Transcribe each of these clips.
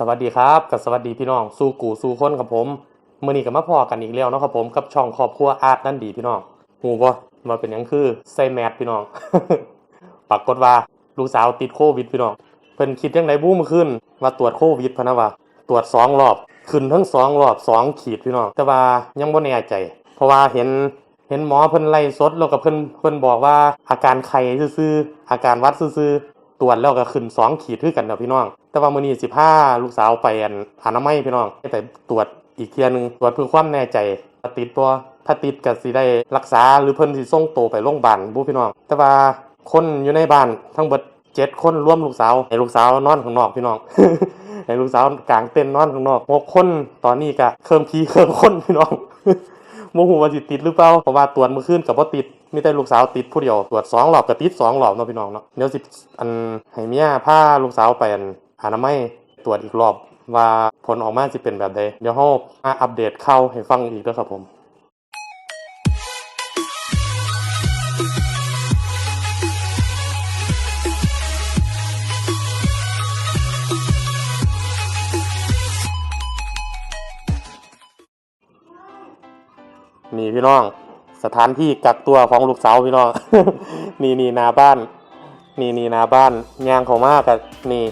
สวัสดีครับกับสวัสดีพี่น้องสู่กูสู่คนครับผมมื้อนี้ก็มาพอกันอีกแล้วเนาะครับผมกับช่องครอบครัวอาร์ตนั่นดีพี่น้องฮู้บ่มาเป็นยังคือใส่แมสพี่น้องปรากฏว่าลูกสาวติดโควิดพี่น้องเพิ่นคิดจังไดบูมขึ้นว่าตรวจโควิดพะนะว่าตรวจสองรอบขึ้นทั้งสองรอบสองขีดพี่น้องแต่ว่ายังบ่แน่ใจ เพราะว่าเห็นเห็นหมอเพิ่นไล่สดแล้วก็เพิ่นเพิ่นบอกว่าอาการไข้ซื่อๆอาการวัดซื่อๆตรวจแล้วก็ขึ้นสองขีดคือกันนะพี่น้อง แต่ว่ามื้อนี้สิพาลูกสาวไปอันอนามัยพี่น้องไปตรวจอีกเทียหนึงตรวจเพื่อความแน่ใจว่าติดบ่ถ้าติดก็สิได้รักษาหรือเพิ่นสิส่งโตไปโรงพยาบาลบ่พี่น้อง แต่ว่าคนอยู่ในบ้านทั้งเบิดเจ็ดคนร่วมลูกสาวให้ลูกสาวนอนข้างนอกพี่น้องให้ลูกสาวกลางเต็นนอนข้างนอกหกคนตอนนี้ก็เคริ่มพีเคริ่มคนพี่น้องโมโหว่าสิติดหรือเปล่าเพราะว่าตรวจเมื่อคืนกับว่าติดมีแต่ลูกสาวติดผู้เดียวตรวจสองรอบกับติดสองรอบเนาะพี่น้องเนาะเดี๋ยวสิอันให้เมียพาลูกสาวไปอัน อนามัยตรวจอีกรอบว่าผลออกมาสิเป็นแบบใดเดี๋ยวเฮามาอัปเดตเข้าให้ฟังอีกด้อครับผมนี่พี่น้อง สถานที่กักตัวของลูกสาวพี่น้อง นี่นี่นาบ้าน นี่นี่นาบ้านยางเขามากกับนี่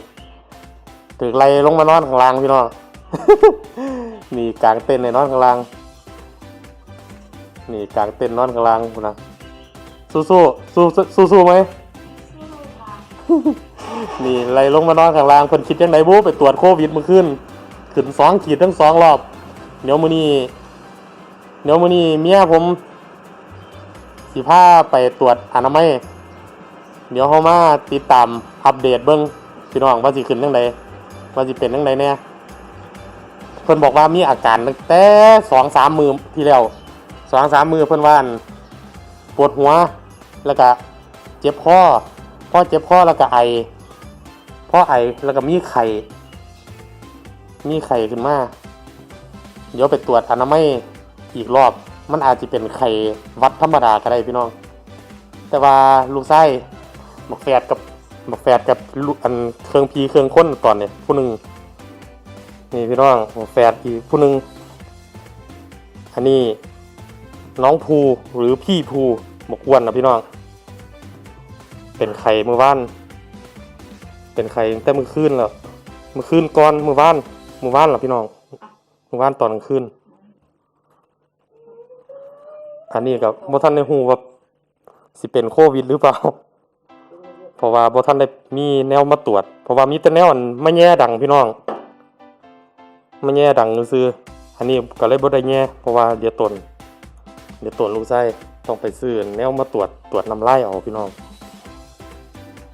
ถึกไล่ลงมานอนข้างล่างพี่น้อง นี่กลางเต็นท์ในนอนข้างล่าง นี่กลางเต็นท์นอนข้างล่างคุณนะสู้สู้สู้สู้สู้ไหมนี่ไล่ลงมานอนข้างล่างคนคิดยังไงบู๊ไปตรวจโควิดเมื่อคืนขึ้นสองขีดทั้งสองรอบเดี๋ยวมื้อนี้เดี๋ยวมื้อนี้เมียผมสิพาไปตรวจอนามัย เดี๋ยวเขามาติดตามอัปเดตเบิ้งพี่น้องว่าสิขึ้นจังได ว่าสิเป็นจังไดแน่เพิ่นบอกว่ามีอาการตั้งแต่สองสามมือที่แล้วสองสามมือเพิ่นว่านปวดหัวแล้วก็เจ็บคอพอเจ็บคอแล้วก็ไอพอไอแล้วก็มีไข้มีไข้ขึ้นมาเดี๋ยวไปตรวจอนามัยอีกรอบ มันอาจจะเป็นไข่วัดธรรมดาก็ได้พี่น้อง แต่ว่าลูกไส้บักแฝดกับ บักแฝดกับลูกอันเครื่องพีเครื่องค้นก่อนเนี่ยผู้หนึ่งนี่พี่น้องบักแฝดอีกผู้หนึ่งอันนี้น้องภูหรือพี่ภูบกวนนะพี่น้อง เป็นไข่มือว่าน เป็นไข่ตั้งแต่มือคืนแล้วมือคืนก่อนมือว่านมือว่านเหรอพี่น้องมือว่านตอนกลางคืนอันนี้กับบ่ทันได้ฮู้ว่าสิเป็นโควิดหรือเปล่า เพราะว่าบ่ทันได้มีแนวมาตรวจ เพราะว่ามีแต่แนวอันมาแย่ดังพี่น้องไมาแย่ดังซื่ออันนี้ก็เลยบ่ได้แย่เพราะว่าเดี๋ยวตนเดี๋ยวตนลูกไส้ต้องไปซื้อแนวมาตรวจตรวจน้ำลายเอาพี่น้อง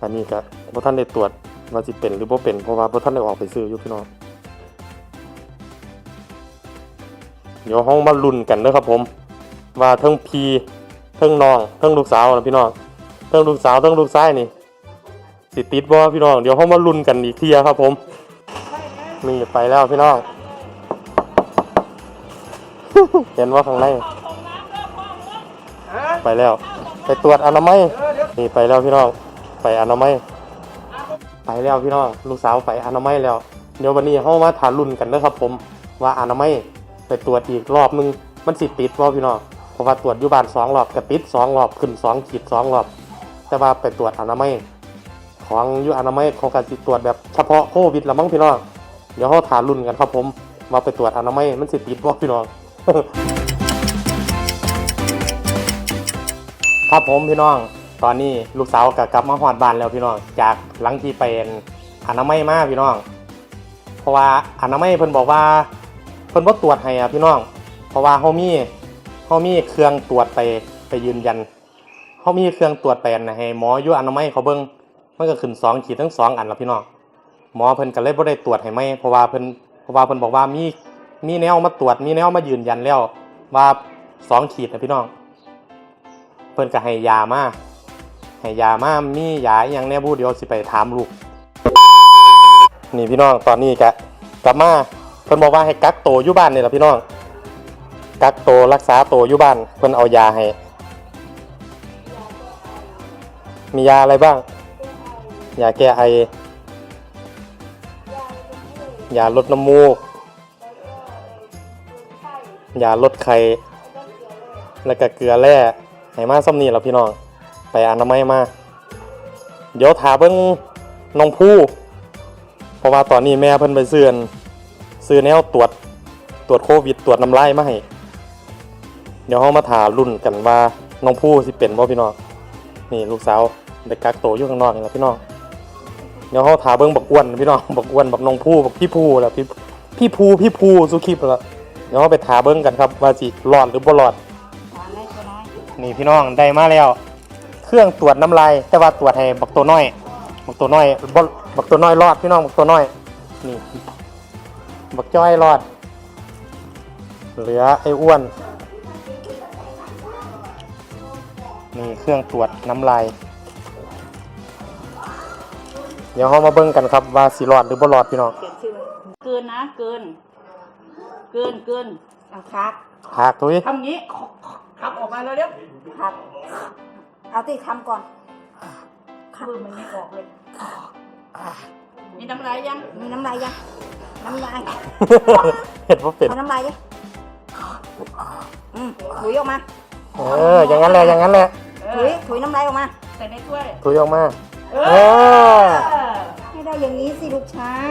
อันนี้ก็บ่ทันได้ตรวจว่าสิเป็นหรือบ่เป็นเพราะว่าบ่ทันได้ออกไปซื้ออยู่พี่น้องเดี๋ยวห้องมาลุ้นกันเด้อครับผม ว่าทั้งพีทั้งน้องทั้งลูกสาวนะพี่น้องทั้งลูกสาวทั้งลูกชายนี่ สิติดบ่พี่น้อง เดี๋ยวเขามาลุ้นกันอีกทีครับผม นี่ไปแล้วพี่น้อง เห็นว่าข้างใน ไปแล้ว ไปตรวจอนามัย นี่ไปแล้วพี่น้อง ไปอนามัย ไปแล้วพี่น้อง ลูกสาวไปอนามัยแล้ว เดี๋ยววันนี้เขามาถารุ่นกันนะครับผม ว่าอนามัยไปตรวจอีกรอบนึง มันสิติดบ่พี่น้องเพราะว่าตรวจอยู่บ้านสองรอบกระติดสองรอบขึ้นสองขีดสองรอบ แต่ว่าไปตรวจอนามัย ของยูอนามัยเขาก็สิตรวจแบบเฉพาะโควิดละมั้งพี่น้องเดี๋ยวเขาถารุ่นกันครับผมมาไปตรวจอนามัยมันสิติดบ่พี่น้องครับผมพี่น้อง ตอนนี้ลูกสาวก็กลับมาหอดบ้านแล้วพี่น้อง จากหลังที่เป็นอนามัยมากพี่น้อง เพราะว่าอนามัยเพิ่นบอกว่าเพิ่นบ่ตรวจให้อะพี่น้อง เพราะว่าเฮามีเฮามีเครื่องตรวจไปไปยืนยันเฮามีเครื่องตรวจไปอันให้หมออยู่อนามัยเขาเบิ่ง มันก็ขึ้น2ขีดทั้งสองอันแล้วพี่น้องหมอเพิ่นก็เลยบ่ได้ตรวจให้ไหมเพราะว่าเพิ่นเพราะว่าเพิ่นบอกว่ามีมีแนวมาตรวจมีแนวมายืนยันแล้ว ว่าสองขีดนะพี่น้อง เพิ่นก็ให้ยามาให้ยามามียาอหยังแน่บูเดี๋ยวสิไปถามลูกนี่พี่น้องตอนนี้กะกลับมาเพิ่นบอกว่าให้กักโตอยู่บ้านนี่แหละพี่น้องกักโตรักษาโตอยู่บ้านเพิ่นเอายาให้มียาอะไรบ้าง ยาแก้ไอยยาลดน้ำมูก ยาลดไข้แล้วก็เกลือแร่ให้มาซ้ำนี่แล้วพี่น้อง ไปอนามัยมา เดี๋ยวถาเบิ่งน้องผู้เพราะว่าตอนนี้แม่เพิ่นไปซื้อนซื้อแนวตรวจตรวจโควิดตรวจน้ำลายมาให้เดี๋ยวเฮามาถารุ่นกันว่าน้องผู้สิเป็นบ่พี่น้องนี่ลูกสาวได้กักโตอยู่ข้างนอกนี่แหละพี่น้อง เดี๋ยวเฮาถาเบิ่งบักอ้วนพี่น้องบักอ้วนบักน้องผู้บักพี่ผู้แล้วพี่พี่ผู้พี่ผู้สุคลิปแล้วเดี๋ยวเฮาไปถาเบิ่งกันครับว่าสิรอดหรือบ่หวานได้ตัวน้อยนี่พี่น้องได้มาแล้ว เครื่องตรวจน้ำลายแต่ว่าตรวจให้บักตัวน้อยบักตัวน้อยบบักตัวน้อยรอดพี่น้องบักตัวน้อยนี่บักจ้อยรอด เหลือไอ้อ้วนนี่เครื่องตรวจน้ำลาย เดี๋ยวเรามาเบิ่งกันครับว่าสิรอดหรือบ่รอดพี่น้องเขียนชื่อไว้เกินนะ เกิน เกินเกินเอาคักหากตุ้ยทำงี้ขับออกมาแล้วเร็วขับเอาที่ทำก่อนขับมันไม่ออกเลย มีน้ำลายยัง มีน้ำลายยังน้ำลายเห็ดว่าเป็นเอาน้ำลายดิอืมถุยออกมาเอออย่างนั้นแหละอย่างนั้นแหละเอถุอยถุยน้ำลายออกมา ใส่ในถ้วยถุยออกมา เอเออให้ได้ อย่างนี้สิลูกชาย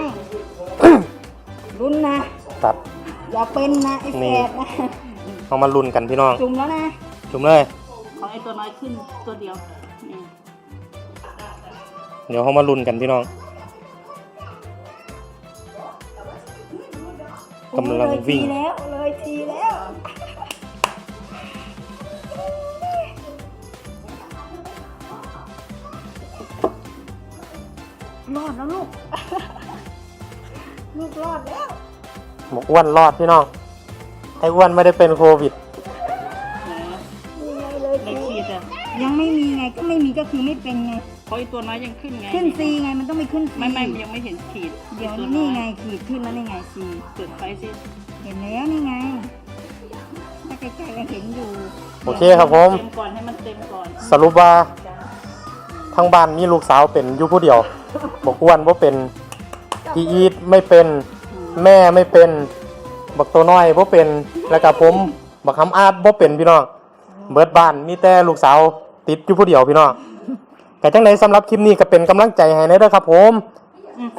รุ่นนะ ตัด อย่าเป็นนะไอ้แฝนี่ดนะ เอามาลุ้นกันพี่น้อง จุ่มแล้วนะ จุ่มเลย ของไอ้ตัวน้อยขึ้นตัวเดียวนี่เดี๋ยวเขามาลุ้นกันพี่น้องกำลังวิ่ง เลยทีแล้วเลยทีแล้ว รอดแล้วลูก ลูกรอดแล้วหมกอ้วนรอดพี่น้องไอ้อ้วนไม่ได้เป็นโควิดนี่ไงเลยในทีขีดอะยังไม่มีไงก็ไม่มีก็คือไม่เป็นไง เพราะไอ้ตัวน้อยยังขึ้นไงขึ้นซีไงมันต้องไปขึ้นซีไม่ไม่ยังไม่เห็นขีดเดี๋ยวตัวนี่อยไงขีดขึ้นแล้วนี่ไงซีเปิดไฟสิเห็นแล้วนี่ไงถ้าไกลๆก็เห็นอยู่โอเคครับผม เต็มก่อนให้มันเต็มก่อนสรุปว่าจ้ะทั้งบ้านมีลูกสาวเป็นอยู่ผู้เดียว บอกอ้วนว่าเป็นพี่อีทไม่เป็นแม่ไม่เป็น บักตัวน้อยว่าเป็นแล้วก็ผมบักคำอาดว่าเป็นพี่น้องเบิดบ้านมีแต่ลูกสาวติดอยู่ผู้เดียวพี่น้องแต่จังไหนสำหรับคลิปนี้ก็เป็นกำลังใจให้ในเด้อครับ ผม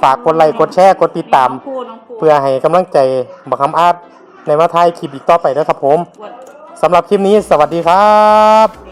ฝากกดไลค์กดแชร์กดติดตามน้องพูน้องพูเพื่อให้กำลังใจบักคำอาดในมาทายคลิปอีกต่อไปเด้อครับผมปวดสำหรับคลิปนี้สวัสดีครับเดี๋ยว